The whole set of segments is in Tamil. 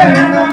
Amén.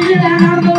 Leonardo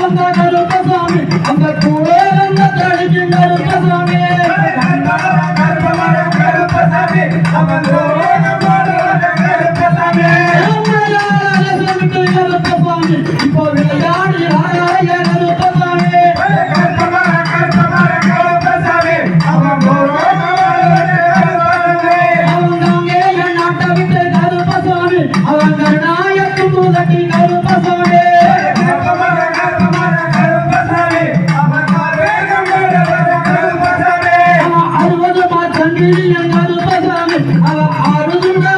ఆరోగ్యంగా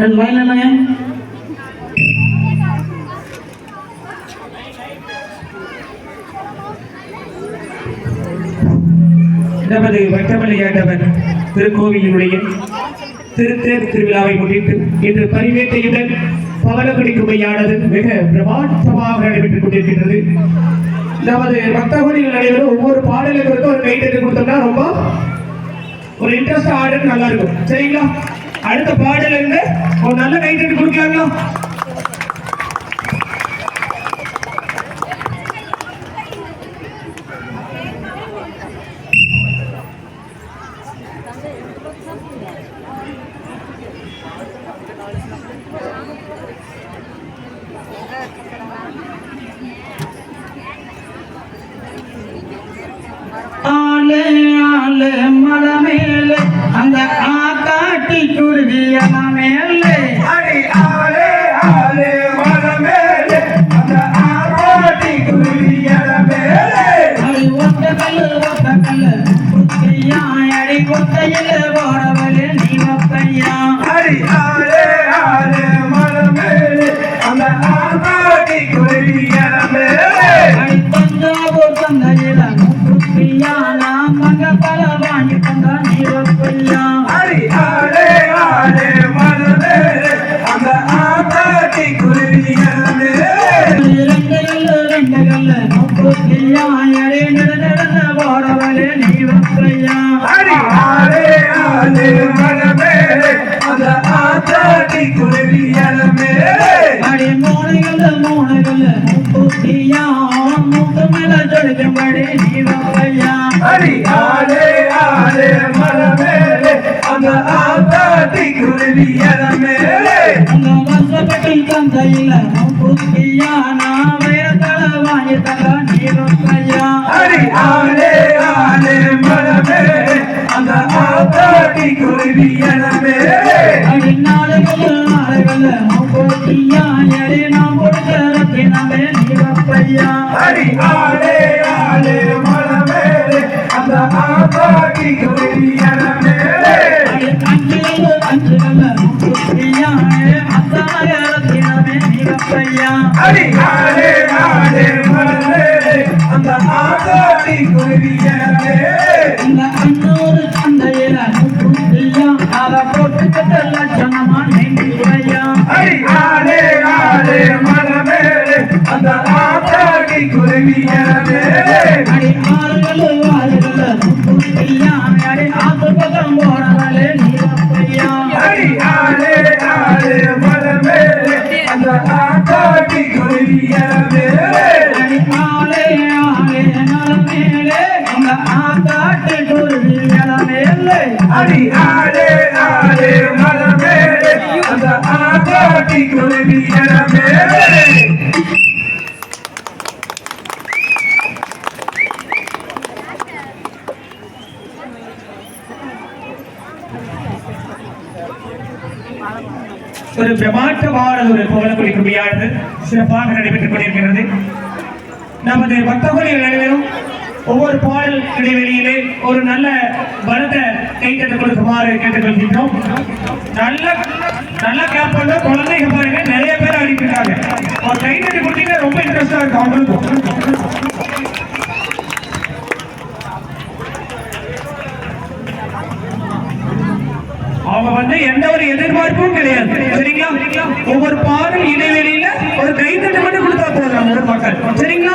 ரெண்டு லைன் என்னங்க நமது வட்டமலை ஆண்டவர் திருக்கோவிலுடைய திருத்தேர் திருவிழாவை முன்னிட்டு இன்று பரிவேட்டையுடன் பவளக்குடி கும்பையானது மிக பிரமாண்டமாக நடைபெற்றுக் கொண்டிருக்கின்றது. நமது பக்தகுடிகள் நடைபெறும் ஒவ்வொரு பாடலுக்கு ஒரு கைத்தட்டு கொடுத்தோம்னா ரொம்ப ஒரு இன்ட்ரெஸ்ட் ஆர்டர் நல்லா இருக்கும். சரிங்களா? அடுத்த பாடல இருந்து ஒரு நல்ல கைத்தட்டு கொடுக்கலாங்களா துருவிய மேலே அடி ஆளே ஆளே வர மேலே அந்த பல வாங்கி ஆடே ஆடே மனமே. அந்த ஆத்தாடி குருவியலமே நீரப்பையா அடி ஆடே அந்த ஆத்தாடி குருவியலமே ஒரு பிரமாண்டமான ஒரு புகழக்கூடிய கும்பியானது சிறப்பாக நடைபெற்றுக் கொண்டிருக்கிறது. நமது பக்தகுலிகள் அனைவரும் ஒவ்வொரு பாடல் இடைவெளியிலே ஒரு நல்ல பலத்தை கைத்தட்டு கொடுக்குமாறு கேட்டுக்கொள்கின்றோம். நல்ல நல்ல கேப் பண்ண குழந்தைங்க பாருங்க நிறைய பேர் அடிக்கிறாங்க ஒரு கைத்தட்டு கொடுத்தீங்கன்னா ரொம்ப இன்ட்ரெஸ்டா இருக்கும் அவங்களுக்கும். அவங்க வந்து எந்த ஒரு எதிர்பார்ப்பும் கிடையாது. சரிங்களா? ஒவ்வொரு பாடல் இடைவெளியில ஒரு கைத்தட்டு மட்டும் கொடுத்தா போதும் மக்கள். சரிங்களா?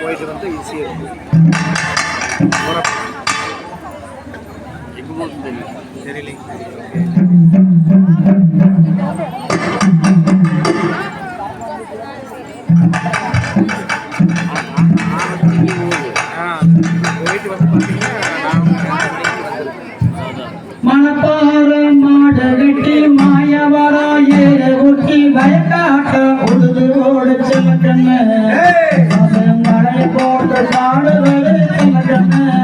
போயிட்டு வந்து ஈஸியாக இருக்கும் போயிட்டு மாட கட்டி மாயவர ஏற ஒட்டி வயக்காட்ட உழுது ஓடு கடை போட்டு சாடுவது செல்லக்கண்ணு